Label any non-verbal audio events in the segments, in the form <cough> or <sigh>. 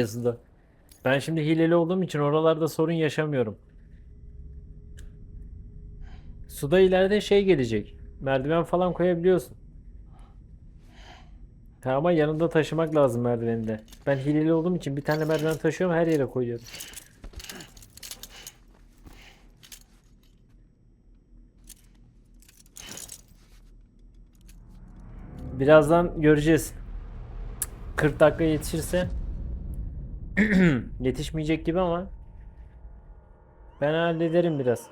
yazıda. Ben şimdi hileli olduğum için oralarda sorun yaşamıyorum. Suda ileride şey gelecek. Merdiven falan koyabiliyorsun. Ha, ama yanında taşımak lazım merdiveni de. Ben hileli olduğum için bir tane merdiven taşıyorum her yere koyuyorum. Birazdan göreceğiz. 40 dakika yetişirse <clears throat> yetişmeyecek gibi ama ben hallederim biraz.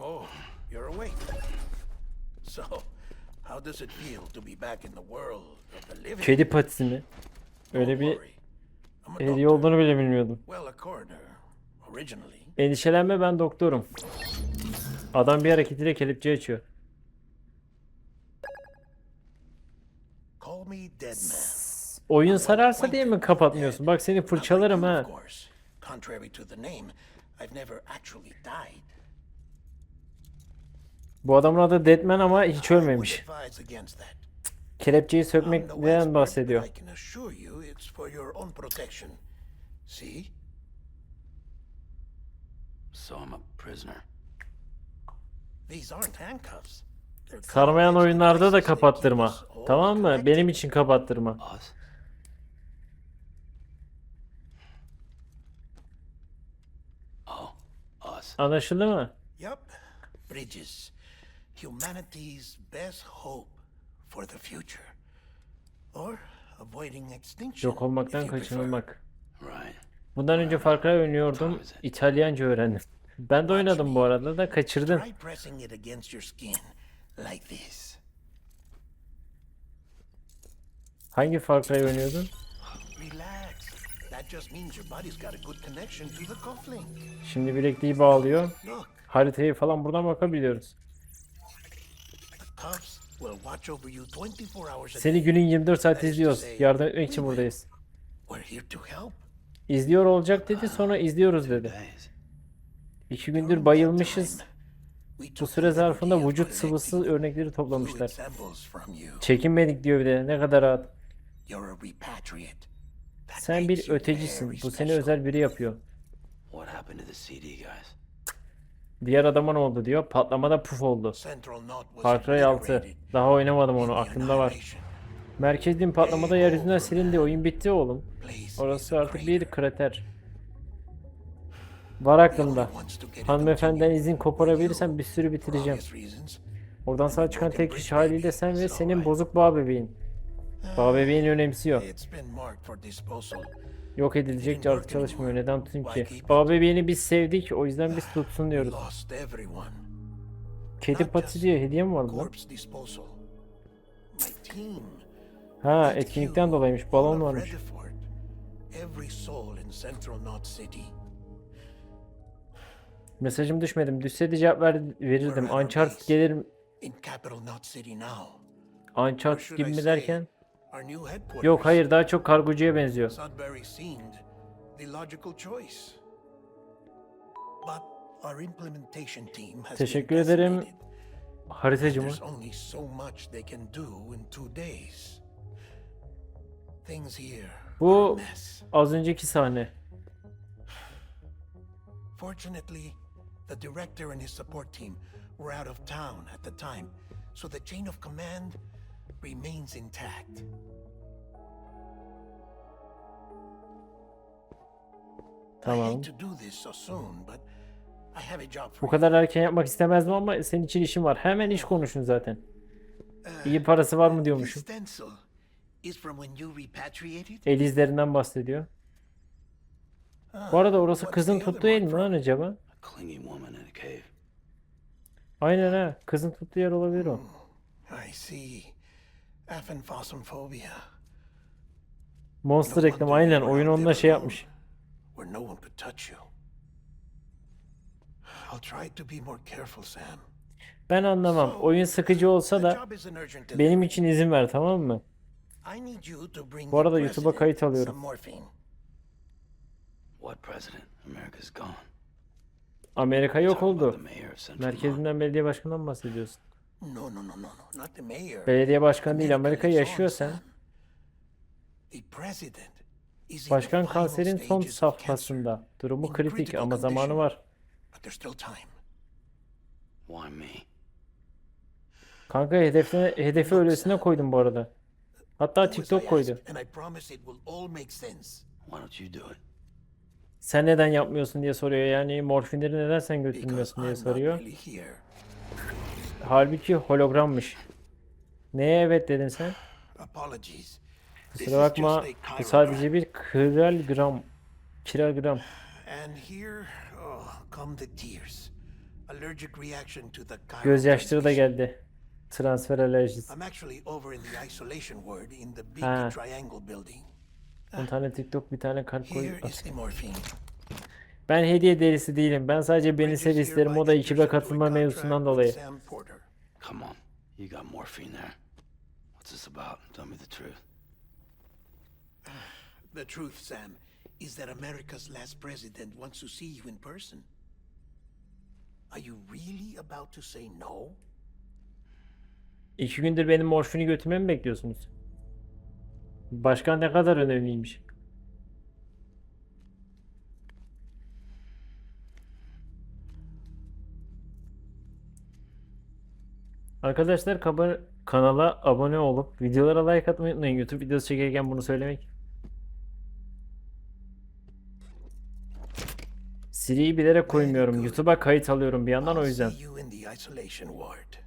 Oh, you're awake. So, how does it feel to be back in the world of the living? Kedi patisi mi? Öyle bir hediye olduğunu bile bilmiyordum. Well, a coroner, originally. Endişelenme ben doktorum. Adam bir hareketiyle kelepçe açıyor. Oyun sararsa diye mi kapatmıyorsun? Bak seni fırçalarım ha. you, of course. Contrary to the name, I've never actually died. Bu adamın adı Deadman ama hiç ölmemiş. Kelepçeyi sökmekten bahsediyor. Sarmayan oyunlarda da kapattırma. Tamam mı? Benim için kapattırma. Us? Oh, us. Anlaşıldı mı? Yup. Bridges. Humanity's best hope for the future. Or avoiding extinction. Yok olmaktan if you kaçınılmak. Right. Bundan önce Far Cry oynuyordum. İtalyanca öğrendim. Ben de oynadım bu arada da kaçırdın. Try pressing it against your skin like this. Hangi Far Cry oynuyordun? Relax. That just means your body's got a good connection to the cufflink. Şimdi bilekliği bağlıyor. Haritayı falan buradan bakabiliyoruz. the cuffs will watch over you 24 hours a Seni günün 24 saat izliyoruz. Yardım etmek için buradayız. İzliyor olacak dedi sonra izliyoruz dedi. İki gündür bayılmışız. Bu süre zarfında vücut sıvısı örnekleri toplamışlar. Çekinmedik diyor bir de. Ne kadar rahat. You're a repatriate. That Sen bir ötecisin. Bu seni özel biri yapıyor. What happened to the CD guys? Diğer adama ne oldu diyor. Patlamada puf oldu. Far Cry 6. obliterated Daha oynamadım onu. Aklımda var. annihilation. Merkezliğin patlamada yeryüzünden silindi. Oyun bitti oğlum. Orası artık bir krater. Var aklımda. Hanımefendiden izin koparabilirsem bir sürü bitireceğim. Oradan sağ çıkan tek kişi haliyle sen ve senin bozuk bağ bebeğin. Bağ bebeğini önemsiyor. Yok edilecek artık çalışmıyor. Neden tutayım ki? Bağ bebeğini biz sevdik. O yüzden biz tutsun diyoruz. Kedi patisi diye hediye mi vardı lan? Ha etkinlikten dolayıymış. Balon varmış. Mesajım düşmedim. Düşse de cevap ver, verirdim. Uncharted gelir. Uncharted gibi mi derken? Yok hayır daha çok kargocuya benziyor. Sudbury seemed the logical choice. But our implementation team has Teşekkür ederim. Haritacı mı? Only so much they can do in two days. Things here Bu az önceki sahne. Fortunately, the director and his support team were out of town at the time, so the chain of command remains intact. I Tamam. hate to do this so soon, but I have a job for Bu kadar erken yapmak istemezdim ama senin için işim var. Hemen iş konuşun zaten. İyi parası var mı diyormuşum. stencil is from when you repatriated? El izlerinden bahsediyor. Bu arada orası kızın tuttuğu el mi lan acaba? A clingy woman in a cave. Aynen ha. Kızın tuttuğu yer olabilir o. I see. Monster reklamı aynen. Oyun onunla şey yapmış. Where no one could touch you. I'll try to be more careful, Sam. Ben anlamam. Oyun sıkıcı olsa da benim için izin ver tamam mı? I need you to bring Bu arada YouTube'a kayıt alıyorum. some morphine. What president? America's gone. Amerika yok oldu. the mayor of Central Knot. Merkezinden belediye başkanından mı bahsediyorsun? No, no, no, no, no, not the mayor. Belediye başkanı değil Amerika yaşıyor sen. The president is Başkan kanserin son safhasında. Durumu kritik ama zamanı var. But there's still time. Why me? Kanka hedefine, hedefi öylesine koydum bu arada. Hatta TikTok koydu. Sen neden yapmıyorsun diye soruyor. Yani morfinleri neden sen götürmüyorsun diye soruyor. Halbuki hologrammış. Neye evet dedin sen? Apologies. Kusura bakma. Bu sadece bir kilogram. Kilogram. And here oh, come the tears. Allergic reaction to the chiral Gözyaşları da geldi. Transfer alerjisi. I'm actually over in the isolation ward in the big Ha. triangle building. 10 tane TikTok bir tane kalp koy. Here is the morphine. Ben hediye delisi değilim. Ben sadece beni sev isterim. O da ekibe katılma mevzusundan dolayı. Come on. You got morphine there. What's this about? Tell me the truth. <sighs> The truth, Sam, is that America's last president wants to see you in person. Are you really about to say no? İki gündür benim morfini götürmemi mi bekliyorsunuz? Başkan ne kadar önemliymiş. Arkadaşlar kaba- kanala abone olup videolara like atmayı unutmayın. YouTube videosu çekerken bunu söylemek. Siri'yi bilerek koymuyorum. YouTube'a kayıt alıyorum bir yandan o yüzden. see you in the isolation ward.